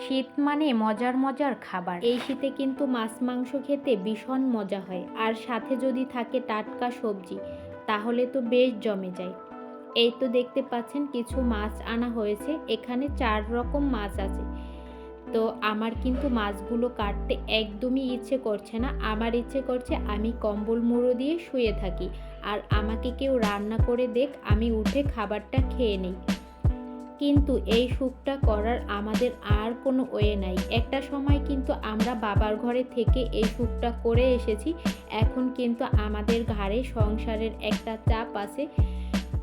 শীত মানে মজার মজার খাবার। এই শীতে কিন্তু মাছ মাংস খেতে ভীষণ মজা হয়। আর সাথে যদি থাকে টাটকা সবজি, তাহলে তো বেশ জমে যায়। এই তো দেখতে পাচ্ছেন কিছু মাছ আনা হয়েছে। এখানে চার রকম মাছ আছে। তো আমার কিন্তু মাছগুলো কাটতে একদমই ইচ্ছে করছে না। আমার ইচ্ছে করছে আমি কম্বল মুড়ো দিয়ে শুয়ে থাকি। আর আমাকে কেউ রান্না করে দেখ, আমি উঠে খাবারটা খেয়ে নিই। কিন্তু এই সুখটা করার আমাদের আর কোনো ওয়ে নাই। একটা সময় কিন্তু আমরা বাবার ঘরে থেকে এই সুখটা করে এসেছি, এখন কিন্তু আমাদের ঘাড়ে সংসারের একটা চাপ আছে।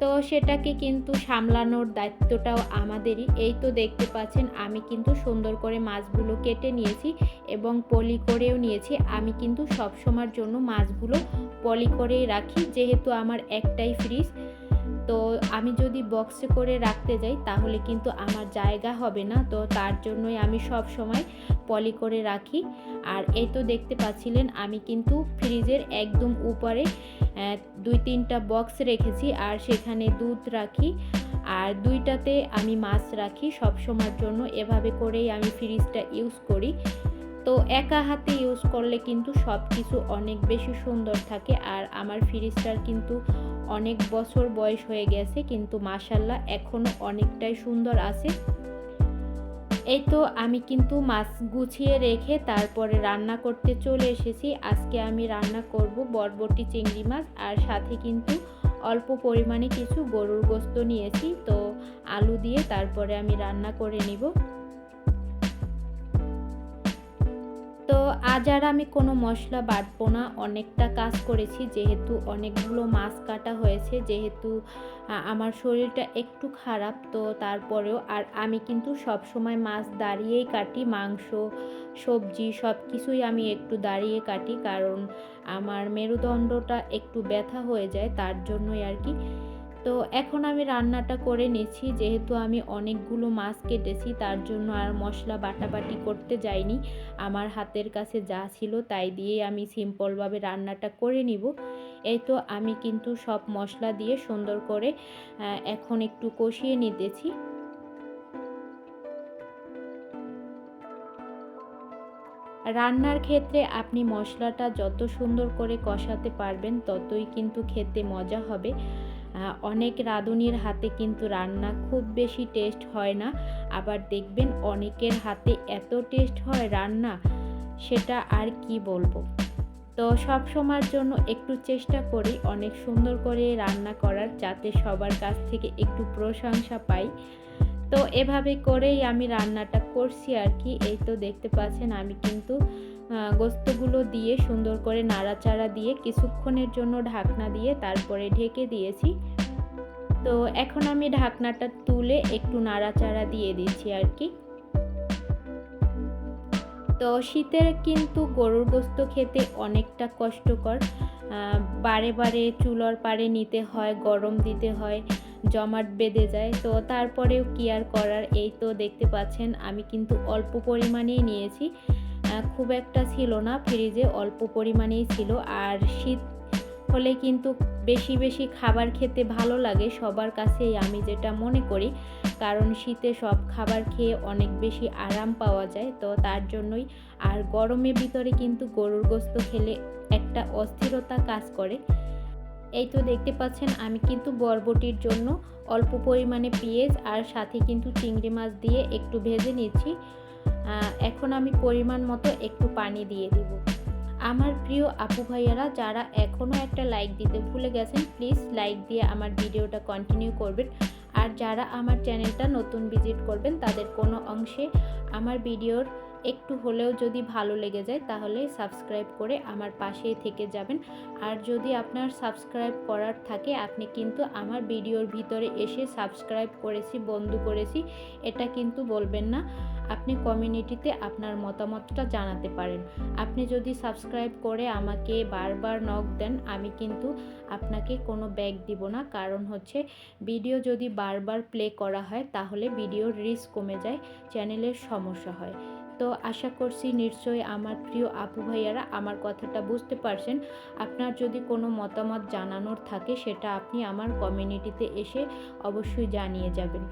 তো সেটাকে কিন্তু সামলানোর দায়িত্বটাও আমাদেরই। এই তো দেখতে পাচ্ছেন, আমি কিন্তু সুন্দর করে মাছগুলো কেটে নিয়েছি এবং পলি করেও নিয়েছি। আমি কিন্তু সব সময়ের জন্য মাছগুলো পলি করেই রাখি, যেহেতু আমার একটাই ফ্রিজ তো আমি যদি বক্সে করে রাখতে যাই, তাহলে কিন্তু আমার জায়গা হবে না। তো তার জন্যই আমি সব সময় পলি করে রাখি। আর এই তো দেখতে পাচ্ছিলেন, আমি কিন্তু ফ্রিজের একদম উপরে দুই তিনটা বক্স রেখেছি আর সেখানে দুধ রাখি। আর দুইটাতে আমি মাছ রাখি সব সময়ের জন্য। এভাবে করেই আমি ফ্রিজটা ইউজ করি। তো একা হাতে ইউজ করলে কিন্তু সব কিছু অনেক বেশি সুন্দর থাকে। আর আমার ফ্রিজটার কিন্তু অনেক বছর বয়স হয়ে গেছে, কিন্তু মাসাল্লাহ এখনও অনেকটাই সুন্দর আছে। এই তো আমি কিন্তু মাছ গুছিয়ে রেখে তারপরে রান্না করতে চলে এসেছি। আজকে আমি রান্না করব বরবটি চিংড়ি মাছ আর সাথে কিন্তু অল্প পরিমাণে কিছু গরুর গোস্ত নিয়েছি। তো আলু দিয়ে তারপরে আমি রান্না করে নিব। তো আজ আর আমি কোনো মশলা বাটবো না। অনেকটা কাজ করেছি, যেহেতু অনেকগুলো মাছ কাটা হয়েছে, যেহেতু আমার শরীরটা একটু খারাপ, তো তারপরেও আর আমি কিন্তু সব সময় মাছ দাঁড়িয়েই কাটি, মাংস, সবজি সব কিছুই আমি একটু দাঁড়িয়ে কাটি, কারণ আমার মেরুদণ্ডটা একটু ব্যথা হয়ে যায়, তার জন্যই আর কি। তো এখন আমি রান্নাটা করে নিচ্ছি যেহেতু আমি অনেকগুলো মাছ কেটেছি, তার জন্য আর মশলা বাটাবাটি করতে যাইনি। আমার হাতের কাছে যা ছিল তাই দিয়েই আমি সিম্পলভাবে রান্নাটা করে নিব। এই তো আমি কিন্তু সব মশলা দিয়ে সুন্দর করে এখন একটু কষিয়ে নিতেছি। রান্নার ক্ষেত্রে আপনি মশলাটা যত সুন্দর করে কষাতে পারবেন, ততই কিন্তু খেতে মজা হবে। অনেক রাঁধুনির হাতে কিন্তু রান্না খুব বেশি টেস্ট হয় না। আবার দেখবেন অনেকের হাতে এত টেস্ট হয় রান্না, সেটা আর কি বলব? তো সব সময়ের জন্য একটু চেষ্টা করি অনেক সুন্দর করে রান্না করার, যাতে সবার কাছ থেকে একটু প্রশংসা পাই। তো এভাবে করেই আমি রান্নাটা করছি আর কি। এই তো দেখতে পাচ্ছেন আমি কিন্তু গোস্তগুলো দিয়ে সুন্দর করে নাড়াচাড়া দিয়ে কিছুক্ষণের জন্য ঢাকনা দিয়ে তারপরে ঢেকে দিয়েছি। তো এখন আমি ঢাকনাটা তুলে একটু নাড়াচাড়া দিয়ে দিচ্ছি আর কি। তো শীতের কিন্তু গরুর গোস্ত খেতে অনেকটা কষ্টকর। বারে বারে চুলার পাড়ে নিতে হয়, গরম দিতে হয়। জমাট বেঁধে যায়। তো তারপরেও কি আর করার? এই তো দেখতে পাচ্ছেন, আমি কিন্তু অল্প পরিমাণেই নিয়েছি। খুব একটা ছিল না, ফ্রিজে অল্প পরিমাণেই ছিল। আর শীত হলে কিন্তু বেশি বেশি খাবার খেতে ভালো লাগে, সবার কাছেই আমি যেটা মনে করি। কারণ শীতে সব খাবার খেয়ে অনেক বেশি আরাম পাওয়া যায়। তো তার জন্যই আর গরমের ভিতরে কিন্তু গরুর গোস্ত খেলে একটা অস্থিরতা কাজ করে। এই তো দেখতে পাচ্ছেন, আমি কিন্তু বরবটির জন্য অল্প পরিমাণে পেঁয়াজ আর সাথে কিন্তু চিংড়ি মাছ দিয়ে একটু ভেজে নিচ্ছি। এখন আমি পরিমাণ মতো একটু পানি দিয়ে দিব। আমার প্রিয় আপু ভাইয়ারা, যারা এখনও একটা লাইক দিতে ভুলে গেছেন, প্লিজ লাইক দিয়ে আমার ভিডিওটা কন্টিনিউ করবেন। আর যারা আমার চ্যানেলটা নতুন ভিজিট করবেন, তাদের কোনো অংশে আমার ভিডিওর একটু হলেও যদি ভালো লেগে যায় তাহলে সাবস্ক্রাইব করে আমার পাশেই থেকে যাবেন। আর যদি আপনার সাবস্ক্রাইব করার থাকে, আপনি কিন্তু আমার ভিডিওর ভিতরে এসে সাবস্ক্রাইব করেছি, বন্ধু করেছি, এটা কিন্তু বলবেন না। আপনি কমিউনিটিতে আপনার মতামতটা জানাতে পারেন। আপনি যদি সাবস্ক্রাইব করে আমাকে বারবার নক দেন, আমি কিন্তু আপনাকে কোনো ব্যাগ দিব না। কারণ হচ্ছে, ভিডিও যদি বারবার প্লে করা হয়, তাহলে ভিডিওর রিস্ক কমে যায়, চ্যানেলের সমস্যা হয়। তো আশা করছি নিশ্চয়ই আমার প্রিয় আপু ভাইয়ারা আমার কথাটা বুঝতে পারছেন। আপনার যদি কোনো মতামত জানানোর থাকে সেটা আপনি আমার কমিউনিটিতে এসে অবশ্যই জানিয়ে যাবেন।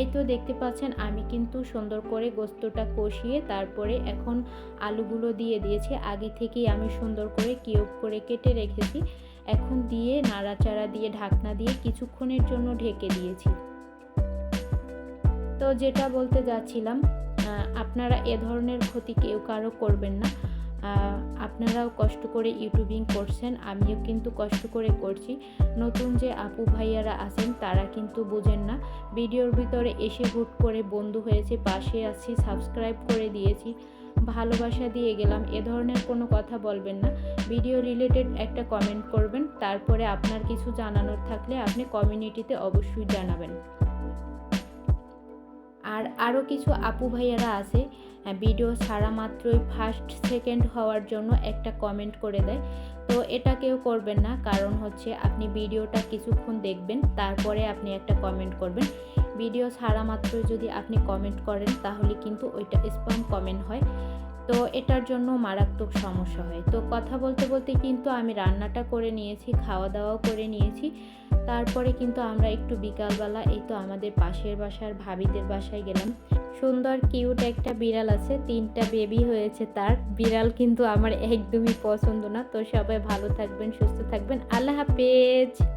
এই তো দেখতে পাচ্ছেন আমি কিন্তু সুন্দর করে গোস্তটা কষিয়ে তারপরে এখন আলুগুলো দিয়ে দিয়েছি। আগে থেকেই আমি সুন্দর করে কিউব করে কেটে রেখেছি। এখন দিয়ে নাড়াচাড়া দিয়ে ঢাকনা দিয়ে কিছুক্ষণের জন্য ঢেকে দিয়েছি। তো যেটা বলতে যাচ্ছিলাম আপনারা এ ধরনের ক্ষতি কেউ কারও করবেন না। আপনারাও কষ্ট করে ইউটিউবিং করছেন, আমিও কিন্তু কষ্ট করে করছি। নতুন যে আপু ভাইয়ারা আছেন, তারা কিন্তু বোঝেন না। ভিডিওর ভিতরে এসে হুট করে বন্ধু হয়েছে, পাশে আছি, সাবস্ক্রাইব করে দিয়েছি, ভালোবাসা দিয়ে গেলাম, এ ধরনের কোনো কথা বলবেন না। ভিডিও রিলেটেড একটা কমেন্ট করবেন, তারপরে আপনার কিছু জানানোর থাকলে আপনি কমিউনিটিতে অবশ্যই জানাবেন। আর আরও কিছু আপু ভাইয়ারা আছে ভিডিও ছাড়া মাত্রই ফার্স্ট সেকেন্ড হওয়ার জন্য একটা কমেন্ট করে দেয়। তো এটা কেউ করবেন না, কারণ হচ্ছে আপনি ভিডিওটা কিছুক্ষণ দেখবেন, তারপরে আপনি একটা কমেন্ট করবেন। ভিডিও ছাড়া মাত্রই যদি আপনি কমেন্ট করেন, তাহলে কিন্তু ওইটা স্প্যাম কমেন্ট হয়। তো এটার জন্য মারাত্মক সমস্যা হয়। তো কথা বলতে বলতে কিন্তু আমি রান্নাটা করে নিয়েছি খাওয়া দাওয়াও করে নিয়েছি। তারপরে কিন্তু আমরা একটু বিকালবেলা, এই তো আমাদের পাশের বাসার ভাবিদের বাসায় গেলাম। সুন্দর, কিউট একটা বিড়াল আছে, তিনটা বেবি হয়েছে তার। বিড়াল কিন্তু আমার একদমই পছন্দ না। তো সবাই ভালো থাকবেন, সুস্থ থাকবেন। আল্লাহ হাফেজ!